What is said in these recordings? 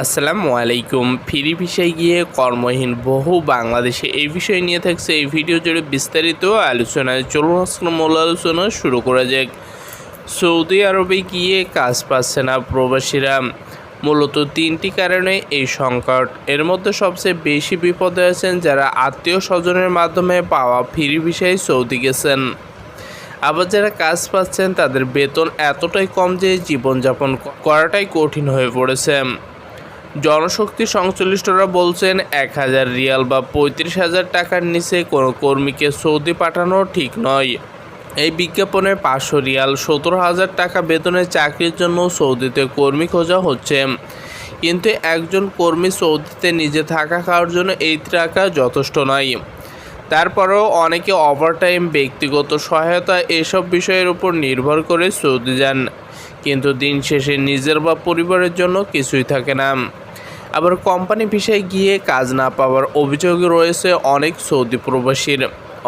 আসসালামু আলাইকুম। ফিরি ভিসায় গিয়ে কর্মহীন বহু বাংলাদেশে এই বিষয় নিয়ে থাকছে এই ভিডিও জুড়ে বিস্তারিত আলোচনায় চলুন আজকে মূল আলোচনা শুরু করা যাক। সৌদি আরবে গিয়ে কাজ পাচ্ছে না প্রবাসীরা। মূলত তিনটি কারণে এই সংকট। এর মধ্যে সবচেয়ে বেশি বিপদে আছেন যারা আত্মীয় স্বজনের মাধ্যমে পাওয়া ফিরি ভিসায় সৌদি গেছেন। আবার যারা কাজ পাচ্ছেন, তাদের বেতন এতটাই কম যে জীবনযাপন করাটাই কঠিন হয়ে পড়েছে। জনশক্তি সংশ্লিষ্টরা বলছেন এক হাজার রিয়াল বা পঁয়ত্রিশ হাজার টাকার নিচে কোনো কর্মীকে সৌদি পাঠানো ঠিক নয়। এই বিজ্ঞাপনে পাঁচশো রিয়াল, সতেরো হাজার টাকা বেতনের চাকরির জন্য সৌদিতে কর্মী খোঁজা হচ্ছে। কিন্তু একজন কর্মী সৌদিতে নিজে থাকা খাওয়ার জন্য এই টাকা যথেষ্ট নয়। তারপরেও অনেকে ওভারটাইম ব্যক্তিগত সহায়তা এসব বিষয়ের উপর নির্ভর করে সৌদি যান। কিন্তু দিন শেষে নিজের বা পরিবারের জন্য কিছুই থাকে না। আবার কোম্পানি ভিসায় গিয়ে কাজ না পাওয়ার অভিযোগ রয়েছে অনেক সৌদি প্রবাসীর।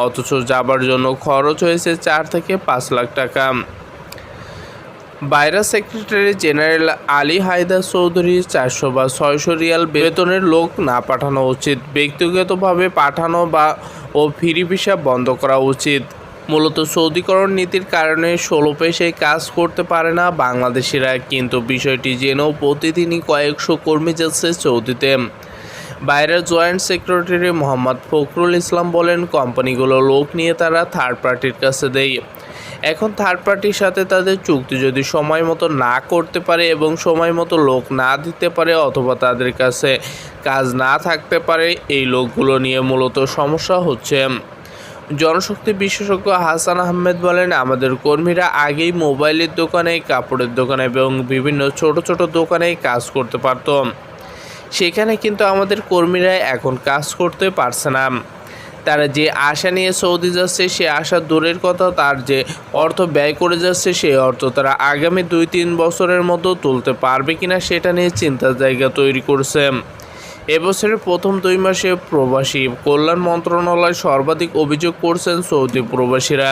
অথচ যাবার জন্য খরচ হয়েছে চার থেকে পাঁচ লাখ টাকা। বাইরা সেক্রেটারি জেনারেল আলী হায়দা চৌধুরী চারশো বা ছয়শো রিয়াল বেতনের লোক না পাঠানো উচিত। ব্যক্তিগতভাবে পাঠানো বা ও ফ্রি ভিসা বন্ধ করা উচিত। মূলত সৌদিকরণ নীতির কারণে ষোলো পেশায় কাজ করতে পারে না বাংলাদেশিরা, কিন্তু বিষয়টি জেনেও প্রতিদিনই কয়েকশো কর্মী যাচ্ছে সৌদিতে। বাইরের জয়েন্ট সেক্রেটারি মোহাম্মদ ফখরুল ইসলাম বলেন, কোম্পানিগুলো লোক নিয়ে তারা থার্ড পার্টির কাছে দেয়। এখন থার্ড পার্টির সাথে তাদের চুক্তি যদি সময় মতো না করতে পারে এবং সময় মতো লোক না দিতে পারে অথবা তাদের কাছে কাজ না থাকতে পারে, এই লোকগুলো নিয়ে মূলত সমস্যা হচ্ছে। জনশক্তি বিশেষজ্ঞ হাসান আহমেদ বলেন, আমাদের কর্মীরা আগেই মোবাইলের দোকানে, কাপড়ের দোকানে এবং বিভিন্ন ছোট ছোট দোকানে কাজ করতে পারত। সেখানে কিন্তু আমাদের কর্মীরা এখন কাজ করতে পারছে না। তারা যে আশা নিয়ে সৌদি যাচ্ছে, সে আশা দূরের কথা। তার যে অর্থ ব্যয় করে যাচ্ছে সেই অর্থ তারা আগামী দুই তিন বছরের মতো তুলতে পারবে কিনা, সেটা নিয়ে চিন্তার জায়গা তৈরি করছে। এবছরের প্রথম দুই মাসে প্রবাসী কল্যাণ মন্ত্রণালয় সর্বাধিক অভিযোগ করছেন সৌদি প্রবাসীরা।